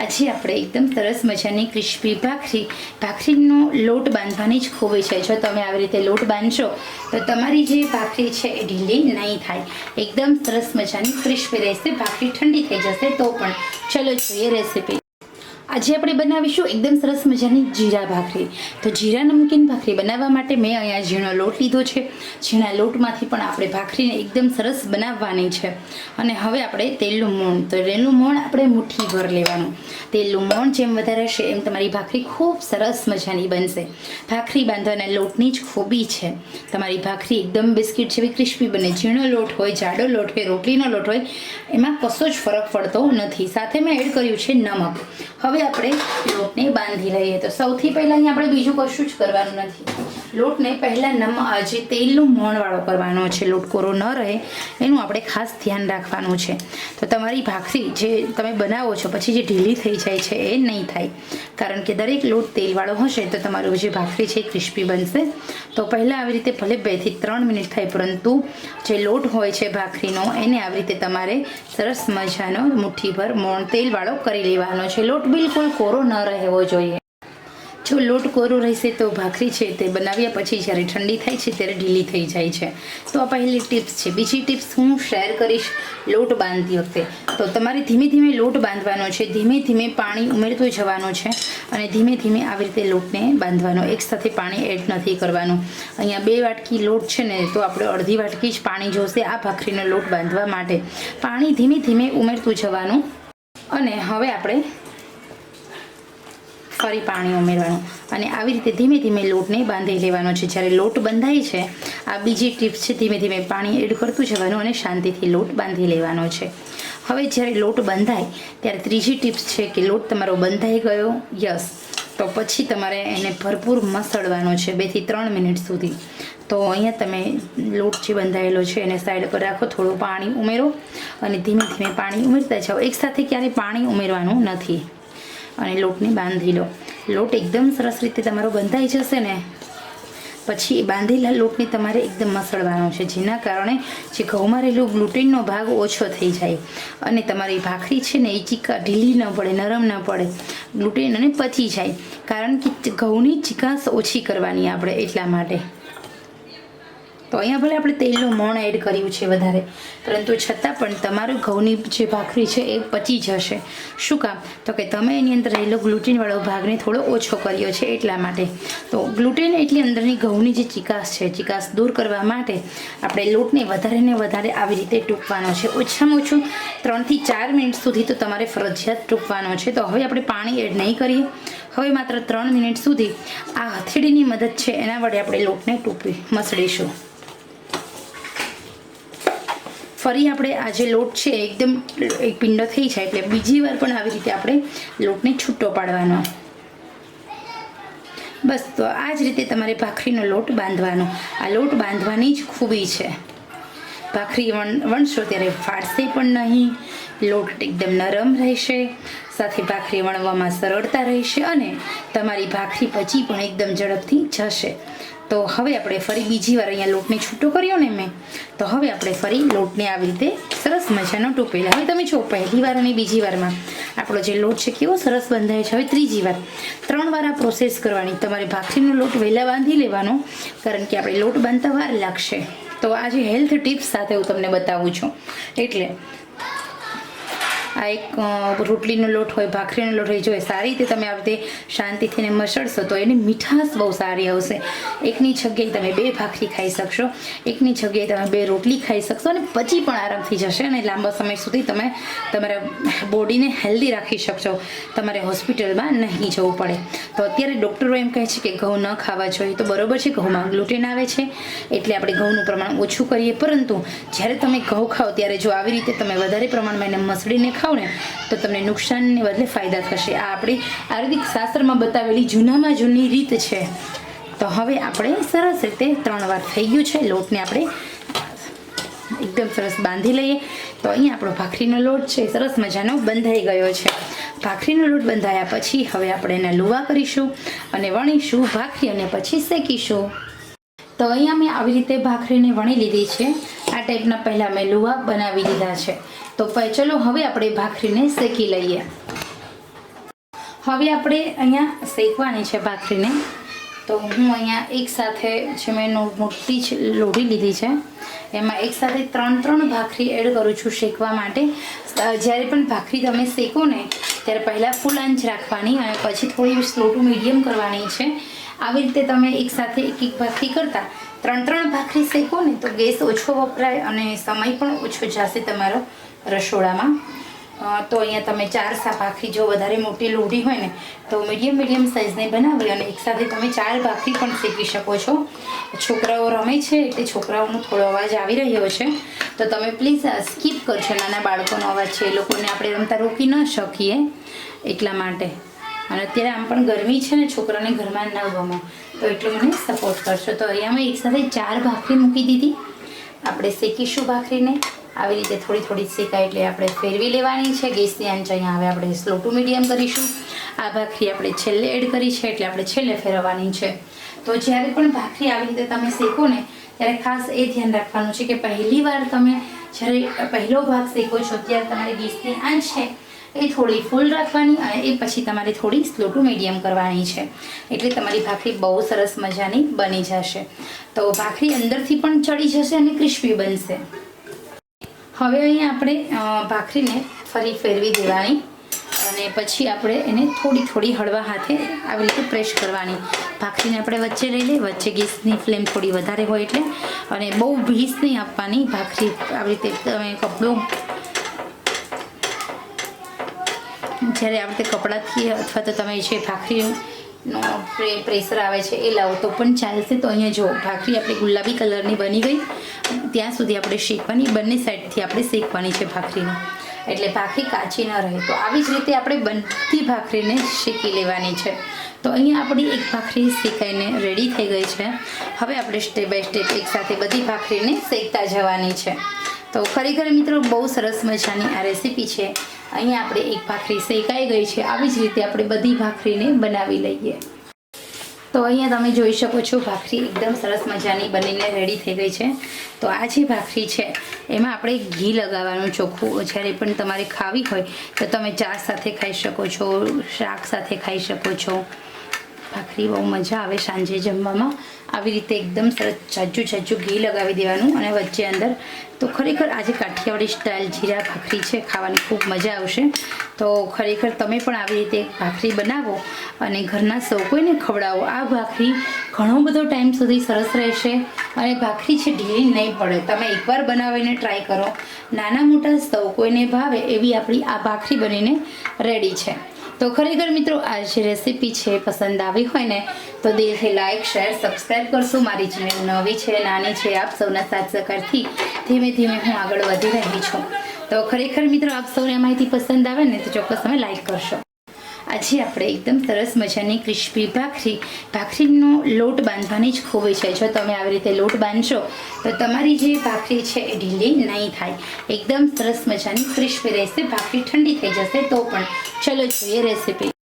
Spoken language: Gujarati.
આજે આપણે એકદમ સરસ મજાની ક્રિસ્પી ભાખરી, ભાખરીનો લોટ બાંધવાની જ ખૂબી છે. જો તમે આવી રીતે લોટ બાંધશો, તો તમારી જે ભાખરી છે એ ઢીલી નહીં થાય. એકદમ સરસ મજાની ક્રિસ્પી રહેશે ભાખરી ઠંડી થઈ જશે તો પણ. ચલો જોઈએ રેસીપી. આજે આપણે બનાવીશું એકદમ સરસ મજાની જીરા ભાખરી. તો જીરા નમકીન ભાખરી બનાવવા માટે મેં અહીંયા ઝીણો લોટ લીધો છે. ઝીણા લોટમાંથી પણ આપણે ભાખરીને એકદમ સરસ બનાવવાની છે. અને હવે આપણે તેલનું મોણ. તો તેલનું મોણ આપણે મુઠ્ઠી ભર લેવાનું. તેલનું મોણ જેમ વધારે હશે એમ તમારી ભાખરી ખૂબ સરસ મજાની બનશે. ભાખરી બાંધવાના લોટની જ ખૂબી છે. તમારી ભાખરી એકદમ બિસ્કિટ જેવી ક્રિસ્પી બને. ઝીણો લોટ હોય, જાડો લોટ હોય, રોટલીનો લોટ હોય, એમાં કશો જ ફરક પડતો નથી. સાથે મેં એડ કર્યું છે નમક. હવે આપણે લોટને બાંધી લઈએ. તો સૌથી પહેલાં અહીં આપણે બીજું કશું જ કરવાનું નથી. લોટને પહેલાં નમ જે તેલનું મોણવાળો કરવાનો છે. લોટ કોરો ન રહે, એનું આપણે ખાસ ધ્યાન રાખવાનું છે. તો તમારી ભાખરી જે તમે બનાવો છો, પછી જે ઢીલી થઈ જાય છે, એ નહીં થાય. કારણ કે દરેક લોટ તેલવાળો હશે, તો તમારું જે ભાખરી છે એ ક્રિસ્પી બનશે. તો પહેલાં આવી રીતે ભલે બેથી ત્રણ મિનિટ થાય, પરંતુ જે લોટ હોય છે ભાખરીનો, એને આવી રીતે તમારે સરસ મજાનો મુઠ્ઠીભર મોણ તેલવાળો કરી લેવાનો છે. લોટ બિલકુલ કોરો ન રહેવો જોઈએ. જો લોટ કોરો રહેશે તો ભાખરી છે તે બનાવ્યા પછી જ્યારે ઠંડી થાય છે ત્યારે ઢીલી થઈ જાય છે. તો આ પહેલી ટિપ્સ છે. બીજી ટિપ્સ હું શેર કરીશ લોટ બાંધતી વખતે. તો તમારે ધીમે ધીમે લોટ બાંધવાનો છે. ધીમે ધીમે પાણી ઉમેરતું જવાનું છે અને ધીમે ધીમે આવી રીતે લોટને બાંધવાનો. એકસાથે પાણી એડ નથી કરવાનું. અહીંયા બે વાટકી લોટ છે ને, તો આપણે અડધી વાટકી જ પાણી જોશે આ ભાખરીનો લોટ બાંધવા માટે. પાણી ધીમે ધીમે ઉમેરતું જવાનું. અને હવે આપણે ફરી પાણી ઉમેરવાનું. અને આવી રીતે ધીમે ધીમે લોટને બાંધી લેવાનો છે. જ્યારે લોટ બંધાય છે, આ બીજી ટિપ્સ છે, ધીમે ધીમે પાણી એડ કરતું જવાનું અને શાંતિથી લોટ બાંધી લેવાનો છે. હવે જ્યારે લોટ બંધાય, ત્યારે ત્રીજી ટીપ્સ છે કે લોટ તમારો બંધાઈ ગયો. યસ. તો પછી તમારે એને ભરપૂર મસળવાનો છે બેથી ત્રણ મિનિટ સુધી. તો અહીંયા તમે લોટ જે બંધાયેલો છે, એને સાઈડ પર રાખો, થોડું પાણી ઉમેરો અને ધીમે ધીમે પાણી ઉમેરતા જાઓ. એકસાથે ક્યારેય પાણી ઉમેરવાનું નથી. અને લોટને બાંધી લો. લોટ એકદમ સરસ રીતે તમારો બંધાઈ જશે ને, પછી બાંધેલા લોટને તમારે એકદમ મસળવાનો છે, જેના કારણે જે ઘઉંમાં રહેલો ગ્લુટેનનો ભાગ ઓછો થઈ જાય. અને તમારી ભાખરી છે ને, એ ચીકા ઢીલી ન પડે, નરમ ન પડે ગ્લુટેન અને પચી જાય. કારણ કે ઘઉંની ચીકાશ ઓછી કરવાની આપણે એટલા માટે. તો અહીંયા ભલે આપણે તેલનું મોણ એડ કર્યું છે વધારે, પરંતુ છતાં પણ તમારું ઘઉંની જે ભાખરી છે એ પચી જશે. શું કામ? તો કે તમે એની અંદર રહેલો ગ્લુટીનવાળો ભાગને થોડો ઓછો કર્યો છે એટલા માટે. તો ગ્લુટેન એટલી અંદરની ઘઉંની જે ચિકાસ છે, ચિકાસ દૂર કરવા માટે આપણે લોટને વધારે ને વધારે આવી રીતે ટૂંકવાનો છે. ઓછામાં ઓછું ત્રણથી ચાર મિનિટ સુધી તો તમારે ફરજિયાત ટૂંકવાનો છે. તો હવે આપણે પાણી એડ નહીં કરીએ. હવે માત્ર ત્રણ મિનિટ સુધી આ હથેળીની મદદ છે એના વડે આપણે લોટને ટૂંપી, મસળીશું. ફરી આપણે આ જે લોટ છે એકદમ એક પિંડો થઈ જાય એટલે બીજી વાર પણ આવી રીતે આપણે લોટને છૂટો પાડવાનો. બસ તો આ જ રીતે તમારે ભાખરીનો લોટ બાંધવાનો. આ લોટ બાંધવાની જ ખૂબી છે. ભાખરી વણ વણશો ત્યારે ફાટશે પણ નહીં. લોટ એકદમ નરમ રહેશે. સાથે ભાખરી વણવામાં સરળતા રહેશે અને તમારી ભાખરી પછી પણ એકદમ ઝડપથી જશે. તો હવે આપણે ફરી બીજી વાર અહીંયા લોટને છૂટો કર્યો ને મેં, તો હવે આપણે ફરી લોટને આવી રીતે સરસ મજાનો ટોપેલા. હવે તમે જો પહેલી વાર અને બીજી વારમાં આપણો જે લોટ છે કેવો સરસ બંધાય છે. હવે ત્રીજી વાર. ત્રણ વાર આ પ્રોસેસ કરવાની. તમારે ભાખરીનો લોટ વહેલા બાંધી લેવાનો, કારણ કે આપણે લોટ બાંધતા વાર લાગશે. તો આજે હેલ્થ ટિપ્સ સાથે હું તમને બતાવું છું. એટલે આ એક રોટલીનો લોટ હોય, ભાખરીનો લોટ હોય, જો એ સારી રીતે તમે આવી રીતે શાંતિથી એને મસળશો તો એની મીઠાશ બહુ સારી આવશે. એકની જગ્યાએ તમે બે ભાખરી ખાઈ શકશો, એકની જગ્યાએ તમે બે રોટલી ખાઈ શકશો અને પછી પણ આરામથી જશે અને લાંબા સમય સુધી તમે તમારા બોડીને હેલ્ધી રાખી શકશો. તમારે હોસ્પિટલમાં નહીં જવું પડે. તો અત્યારે ડૉક્ટરો એમ કહે છે કે ઘઉં ન ખાવા જોઈએ. તો બરોબર છે, ઘઉંમાં ગ્લુટેન આવે છે, એટલે આપણે ઘઉંનું પ્રમાણ ઓછું કરીએ. પરંતુ જ્યારે તમે ઘઉં ખાઓ, ત્યારે જો આવી રીતે તમે વધારે પ્રમાણમાં એને મસળીને ખાઓ ને તો તમને નુકસાનને બદલે ફાયદા થશે. આ આપણી આયુર્વેદિક શાસ્ત્રમાં બતાવેલી જૂનામાં જૂની રીત છે. તો હવે આપણે સરસ રીતે ત્રણ વાર થઈ ગયું છે. લોટને આપણે એકદમ સરસ બાંધી લઈએ. તો અહીંયા આપણો ભાખરીનો લોટ છે. સરસ મજાનો બંધાઈ ગયો છે. ભાખરીનો લોટ બંધાયા પછી હવે આપણે એને લુવા કરીશું અને વણીશું ભાખરી અને પછી શેકીશું. તો અહીંયા મેં આવી રીતે ભાખરીને વણી લીધી છે. આ ટાઈપના પહેલાં મેં લુવા બનાવી લીધા છે. તો ચલો હવે આપણે ભાખરીને શેકી લઈએ. હવે આપણે અહીંયા શેકવાની છે ભાખરીને. તો હું અહીંયા એકસાથે જે મેં મોટી લોઢી લીધી છે. એમાં એક સાથે ત્રણ ત્રણ ભાખરી એડ કરું છું શેકવા માટે. જ્યારે પણ ભાખરી તમે શેકો ને, ત્યારે પહેલાં ફૂલ આંચ રાખવાની અને પછી થોડી સ્લો ટુ મીડિયમ કરવાની છે. આવી રીતે તમે એકસાથે એક એક ભાખરી કરતા ત્રણ ત્રણ ભાખરી શેકો ને, તો ગેસ ઓછો વપરાય અને સમય પણ ઓછો જશે તમારો. રસોડામાં. તો અહીંયા તમે ચાર ભાખરી જો વધારે મોટી લોઢી હોય ને, તો મીડિયમ મીડિયમ સાઇઝની બનાવી અને એકસાથે તમે ચાર ભાખરી પણ શેકી શકો છો. છોકરાઓ રમે છે એટલે છોકરાઓનો થોડો અવાજ આવી રહ્યો છે. તો તમે પ્લીઝ સ્કીપ કરશો નાના બાળકોનો અવાજ છે. એ લોકોને આપણે રમતા રોકી ન શકીએ એટલા માટે. અને અત્યારે આમ પણ ગરમી છે ને છોકરાને ઘરમાં ન ગમો. તો એટલું મને સપોર્ટ કરશો. તો અહીંયા મેં એકસાથે ચાર ભાખરી મૂકી દીધી. આપણે શેકીશું ભાખરીને. આવી રીતે થોડી થોડી શેકાય એટલે આપણે ફેરવી લેવાની છે. ગેસની આંચ અહીંયા હવે આપણે સ્લો ટુ મીડિયમ કરીશું. આ ભાખરી આપણે છેલ્લે એડ કરી છે એટલે આપણે છેલ્લે ફેરવવાની છે. તો જ્યારે પણ ભાખરી આવી રીતે તમે શેકો ને, ત્યારે ખાસ એ ધ્યાન રાખવાનું છે કે પહેલી વાર તમે જ્યારે પહેલો ભાગ શેકો છો, ત્યારે તમારી ગેસની આંચ છે એ થોડી ફૂલ રાખવાની અને એ પછી તમારે થોડી સ્લો ટુ મીડિયમ કરવાની છે. એટલે તમારી ભાખરી બહુ સરસ મજાની બની જશે. તો ભાખરી અંદરથી પણ ચડી જશે અને ક્રિસ્પી બનશે. હવે અહીંયા આપણે ભાખરીને ફરી ફેરવી દેવાની અને પછી આપણે એને થોડી થોડી હળવા હાથે આવી રીતે પ્રેસ કરવાની. ભાખરીને આપણે વચ્ચે લઈ લઈએ, વચ્ચે ગેસની ફ્લેમ થોડી વધારે હોય એટલે. અને બહુ ભીસ નહીં આપવાની ભાખરી આવી રીતે, તમે કપડું જ્યારે આ રીતે કપડાથી અથવા તો તમે જે ભાખરીનો પ્રે- પ્રેશર આવે છે એ લાવો. તો પણ ચાલશે તો અહીંયા જો, ભાખરી આપણી ગુલાબી કલરની બની ગઈ. ત્યાં સુધી આપણે શેકવાની, બંને સાઈડથી આપણે શેકવાની છે ભાખરીને. એટલે ભાખરી કાચી ન રહે. તો આવી જ રીતે આપણે બધી ભાખરીને શેકી લેવાની છે. તો અહીંયા આપણી એક ભાખરી શેકાઈને રેડી થઈ ગઈ છે. હવે આપણે સ્ટેપ બાય સ્ટેપ એકસાથે બધી ભાખરીને શેકતા જવાની છે. તો ખરેખર મિત્રો, બહુ સરસ મજાની આ રેસીપી છે. અહીંયા આપણે એક ભાખરી શેકાઈ ગઈ છે. આવી જ રીતે આપણે બધી ભાખરીને બનાવી લઈએ. તો અહીંયા તમે જોઈ શકો છો, ભાખરી એકદમ સરસ મજાની બનીને રેડી થઈ ગઈ છે. તો આ જે ભાખરી છે, એમાં આપણે ઘી લગાવવાનું ચોખ્ખું. જ્યારે પણ તમારે ખાવી હોય, તો તમે ચા સાથે ખાઈ શકો છો, શાક સાથે ખાઈ શકો છો. ભાખરી બહુ મજા આવે સાંજે જમવામાં. આવી રીતે એકદમ સરસ જાજુ જાજુ ઘી લગાવી દેવાનું અને વચ્ચે અંદર તો ખરેખર આજે કાઠિયાવાડી સ્ટાઇલ જીરા ભાખરી છે, ખાવાની ખૂબ મજા આવશે. તો ખરેખર તમે પણ આવી રીતે ભાખરી બનાવો અને ઘરના સૌ કોઈને ખવડાવો. આ ભાખરી ઘણો બધો ટાઈમ સુધી સરસ રહેશે અને ભાખરી છે ઢીલી નહીં પડે. તમે એકવાર બનાવીને ટ્રાય કરો. નાના મોટા સૌ કોઈને ભાવે એવી આપણી આ ભાખરી બનીને રેડી છે. તો ખરેખર મિત્રો આ જે રેસીપી છે પસંદ આવી હોય ને, તો દિલથી લાઈક શેર સબસ્ક્રાઈબ કરશો. મારી ચેનલ નવી છે, નાની છે, આપ સૌના સાથ સહકારથી ધીમે ધીમે હું આગળ વધી રહી છું. તો ખરેખર મિત્રો આપ સૌને માહિતી પસંદ આવે ને, તો ચોક્કસ તમે લાઈક કરશો. આજે આપણે એકદમ સરસ મજાની ક્રિસ્પી ભાખરી. ભાખરીનો લોટ બાંધવાની જ ખૂબ છે. જો તમે આવી રીતે લોટ બાંધશો, તો તમારી જે ભાખરી છે એ ઢીલી નહીં થાય. એકદમ સરસ મજાની ક્રિસ્પી રહેશે ભાખરી ઠંડી થઈ જશે તો પણ. ચલો જોઈએ રેસીપી.